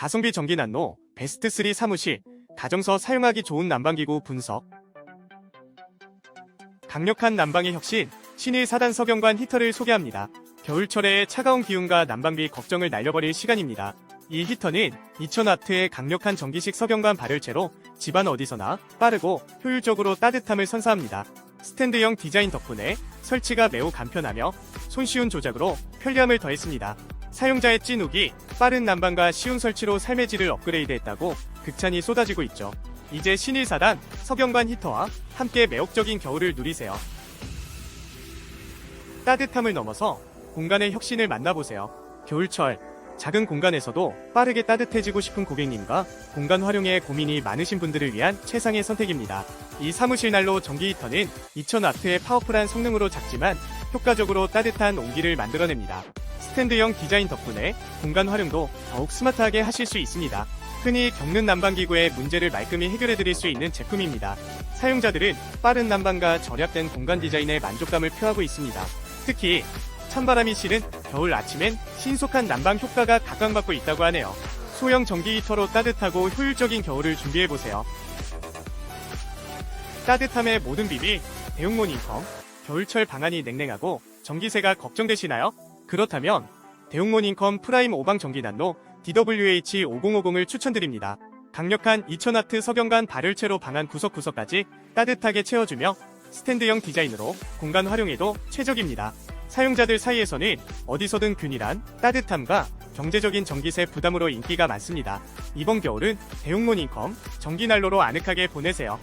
가성비 전기 난로 베스트3 사무실 가정서 사용하기 좋은 난방기구 분석 강력한 난방의 혁신 신일 4단 석영관 히터를 소개합니다. 겨울철의 차가운 기운과 난방비 걱정을 날려버릴 시간입니다. 이 히터는 2000W의 강력한 전기식 석영관 발열체로 집안 어디서나 빠르고 효율적으로 따뜻함을 선사합니다. 스탠드형 디자인 덕분에 설치가 매우 간편하며 손쉬운 조작으로 편리함을 더했습니다. 사용자의 찐욱이 빠른 난방과 쉬운 설치로 삶의 질을 업그레이드했다고 극찬이 쏟아지고 있죠. 이제 신일 4단 석영관 히터와 함께 매혹적인 겨울을 누리세요. 따뜻함을 넘어서 공간의 혁신을 만나보세요. 겨울철 작은 공간에서도 빠르게 따뜻해지고 싶은 고객님과 공간 활용에 고민이 많으신 분들을 위한 최상의 선택입니다. 이 사무실 난로 전기 히터는 2000W의 파워풀한 성능으로 작지만 효과적으로 따뜻한 온기를 만들어냅니다. 스탠드형 디자인 덕분에 공간 활용도 더욱 스마트하게 하실 수 있습니다. 흔히 겪는 난방기구의 문제를 말끔히 해결해드릴 수 있는 제품입니다. 사용자들은 빠른 난방과 절약된 공간 디자인에 만족감을 표하고 있습니다. 특히 찬바람이 실은 겨울 아침엔 신속한 난방 효과가 각광받고 있다고 하네요. 소형 전기 히터로 따뜻하고 효율적인 겨울을 준비해보세요. 따뜻함의 모든 비밀, 대용몬 인컴. 겨울철 방안이 냉랭하고 전기세가 걱정되시나요? 그렇다면 대용몬 인컴 프라임 5방 전기난로 DWH5050을 추천드립니다. 강력한 2000W 석영관 발열체로 방안 구석구석까지 따뜻하게 채워주며 스탠드형 디자인으로 공간 활용에도 최적입니다. 사용자들 사이에서는 어디서든 균일한 따뜻함과 경제적인 전기세 부담으로 인기가 많습니다. 이번 겨울은 대용몬 인컴 전기난로로 아늑하게 보내세요.